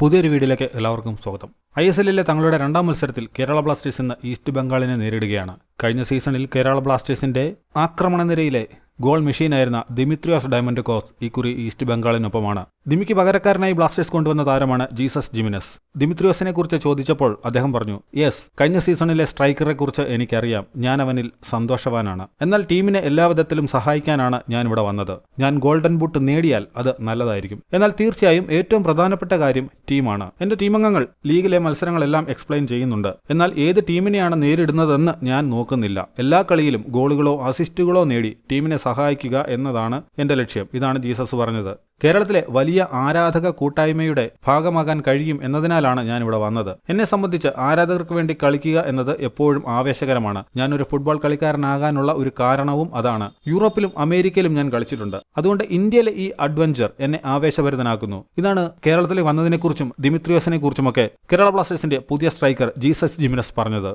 പുതിയൊരു വീഡിയോയിലേക്ക് എല്ലാവർക്കും സ്വാഗതം. ഐ എസ് എല്ലിലെ തങ്ങളുടെ രണ്ടാം മത്സരത്തിൽ കേരള ബ്ലാസ്റ്റേഴ്സ് ഇന്ന് ഈസ്റ്റ് ബംഗാളിനെ നേരിടുകയാണ്. കഴിഞ്ഞ സീസണിൽ കേരള ബ്ലാസ്റ്റേഴ്സിന്റെ ആക്രമണ നിരയിലെ ഗോൾ മെഷീനായിരുന്ന ദിമിത്രിയോസ് ഡയമണ്ട് കോസ് ഇക്കുറി ഈസ്റ്റ് ബംഗാളിനൊപ്പമാണ്. ദിമിക്ക് പകരക്കാരനായി ബ്ലാസ്റ്റേഴ്സ് കൊണ്ടുവന്ന താരമാണ് ജീസസ് ജിമിനസ്. ദിമിത്രിയോസിനെ കുറിച്ച് ചോദിച്ചപ്പോൾ അദ്ദേഹം പറഞ്ഞു യെസ് കഴിഞ്ഞ സീസണിലെ സ്ട്രൈക്കറെ കുറിച്ച് എനിക്കറിയാം. ഞാൻ അവനിൽ സന്തോഷവാനാണ്. എന്നാൽ ടീമിനെ എല്ലാവിധത്തിലും സഹായിക്കാനാണ് ഞാൻ ഇവിടെ വന്നത്. ഞാൻ ഗോൾഡൻ ബൂട്ട് നേടിയാൽ അത് നല്ലതായിരിക്കും. എന്നാൽ തീർച്ചയായും ഏറ്റവും പ്രധാനപ്പെട്ട കാര്യം ടീമാണ്. എന്റെ ടീമംഗങ്ങൾ ലീഗിലെ മത്സരങ്ങളെല്ലാം എക്സ്പ്ലെയിൻ ചെയ്യുന്നുണ്ട്. എന്നാൽ ഏത് ടീമിനെയാണ് നേരിടുന്നതെന്ന് ഞാൻ നോക്കുന്നില്ല. എല്ലാ കളിയിലും ഗോളുകളോ അസിസ്റ്റുകളോ നേടി ടീമിനെ സഹായിക്കുക എന്നതാണ് എന്റെ ലക്ഷ്യം. ഇതാണ് ജീസസ് പറഞ്ഞത്. കേരളത്തിലെ വലിയ ആരാധക കൂട്ടായ്മയുടെ ഭാഗമാകാൻ കഴിയും എന്നതിനാലാണ് ഞാൻ ഇവിടെ വന്നത്. എന്നെ സംബന്ധിച്ച് ആരാധകർക്ക് വേണ്ടി കളിക്കുക എന്നത് എപ്പോഴും ആവേശകരമാണ്. ഞാനൊരു ഫുട്ബോൾ കളിക്കാരനാകാനുള്ള ഒരു കാരണവും അതാണ്. യൂറോപ്പിലും അമേരിക്കയിലും ഞാൻ കളിച്ചിട്ടുണ്ട്. അതുകൊണ്ട് ഇന്ത്യയിലെ ഈ അഡ്വഞ്ചർ എന്നെ ആവേശഭരിതനാക്കുന്നു. ഇതാണ് കേരളത്തിലെ വന്നതിനെക്കുറിച്ചും ദിമിത്രിയോസിനെ കുറിച്ചുമൊക്കെ കേരള ബ്ലാസ്റ്റേഴ്സിന്റെ പുതിയ സ്ട്രൈക്കർ ജീസസ് ജിമിനസ് പറഞ്ഞത്.